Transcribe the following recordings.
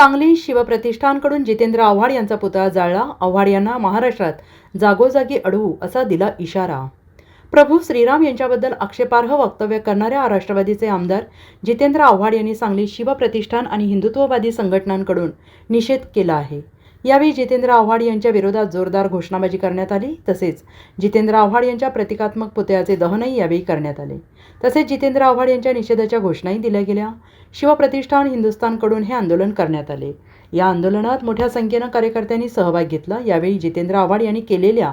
सांगली शिवप्रतिष्ठानकडून जितेंद्र आव्हाड यांचा पुतळा जाळला. आव्हाड यांना महाराष्ट्रात जागोजागी अडवू असा दिला इशारा. प्रभू श्रीराम यांच्याबद्दल आक्षेपार्ह वक्तव्य करणाऱ्या राष्ट्रवादीचे आमदार जितेंद्र आव्हाड यांनी सांगली शिवप्रतिष्ठान आणि हिंदुत्ववादी संघटनांकडून निषेध केला आहे. यावेळी जितेंद्र आव्हाड यांच्या विरोधात जोरदार घोषणाबाजी करण्यात आली. तसेच जितेंद्र आव्हाड यांच्या प्रतिकात्मक पुतळ्याचे दहनही यावेळी करण्यात आले. तसेच जितेंद्र आव्हाड यांच्या निषेधाच्या घोषणाही दिल्या गेल्या. शिवप्रतिष्ठान हिंदुस्थानकडून हे आंदोलन करण्यात आले. या आंदोलनात मोठ्या संख्येनं कार्यकर्त्यांनी सहभाग घेतला. यावेळी जितेंद्र आव्हाड यांनी केलेल्या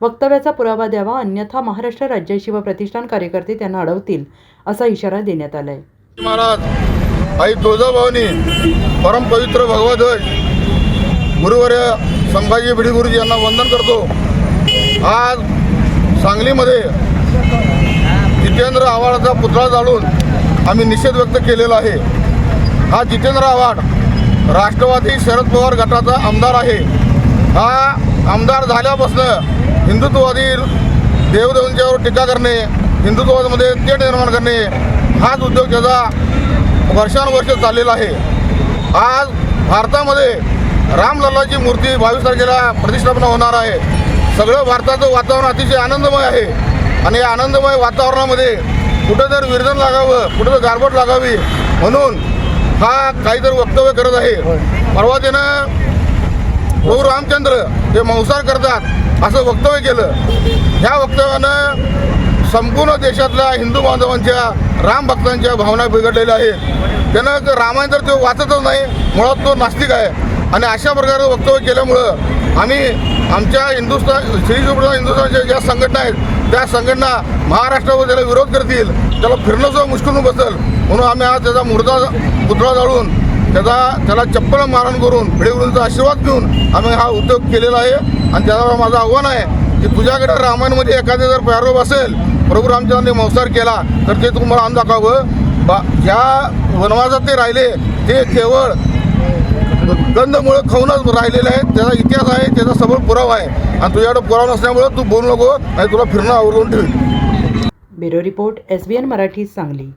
वक्तव्याचा पुरावा द्यावा अन्यथा महाराष्ट्र राज्य शिवप्रतिष्ठान कार्यकर्ते त्यांना अडवतील असा इशारा देण्यात आलाय. महाराज आई तुळजाभवानी परम पवित्र भगवध्वज गुरुवर्य संभाजी भिडी गुरुजी यांना वंदन करतो. आज सांगलीमध्ये जितेंद्र आव्हाडाचा पुतळा जाळून आम्ही निषेध व्यक्त केलेला आहे. हा जितेंद्र आव्हाड राष्ट्रवादी शरद पवार गटाचा आमदार आहे. हा आमदार झाल्यापासून हिंदुत्ववादी देवदेवांच्यावर टीका करणे हिंदुत्वामध्ये तेढ निर्माण करणे हाच उद्योग त्याचा वर्षानुवर्ष चाललेला आहे. आज भारतामध्ये रामलल्लाची मूर्ती बावीस तारखेला प्रतिष्ठापना होणार आहे. सगळं भारताचं वातावरण अतिशय आनंदमय आहे. आणि या आनंदमय वातावरणामध्ये कुठं तर विरजन लागावं कुठं तर गारबट लागावी म्हणून हा काहीतरी वक्तव्य करत आहे. परवा त्यानं प्रभू रामचंद्र जे मंसार करतात असं वक्तव्य केलं. ह्या वक्तव्यानं संपूर्ण देशातल्या हिंदू बांधवांच्या राम भक्तांच्या भावना बिघडलेल्या आहेत. त्यानं रामायण तर तो वाचतच नाही मुळात तो नास्तिक आहे. आणि अशा प्रकारचं वक्तव्य केल्यामुळं आम्ही आमच्या हिंदुस्थान श्री सुब्रता हिंदुस्थानच्या ज्या संघटना आहेत त्या संघटना महाराष्ट्रावर त्याला विरोध करतील त्याला फिरणं मुश्किलून मुश्किल बसेल. म्हणून आम्ही आज त्याचा मुर्दा पुतळा जाळून त्याचा त्याला चप्पल मारण करून भिडेगुरूंचा आशीर्वाद घेऊन आम्ही हा उद्योग केलेला आहे. आणि त्याला माझं आव्हान आहे की तुझ्याकडे रामायणमध्ये एखादे जर प्रारोप असेल प्रभू रामचंद्राने संसार केला तर ते तुम्हाला आम दाखवावं. बा ज्या वनवासात ते राहिले ते केवळ गंधमुळं खाऊनच राहिलेले आहेत त्याचा इतिहास आहे त्याचा सबळ पुरावा आहे. आणि तुझ्याकडे पुरावा नसल्यामुळं तू बोलू नको नाही तुला फिरणं आवरून ठेवी bureau report S B N Marathi Sangli.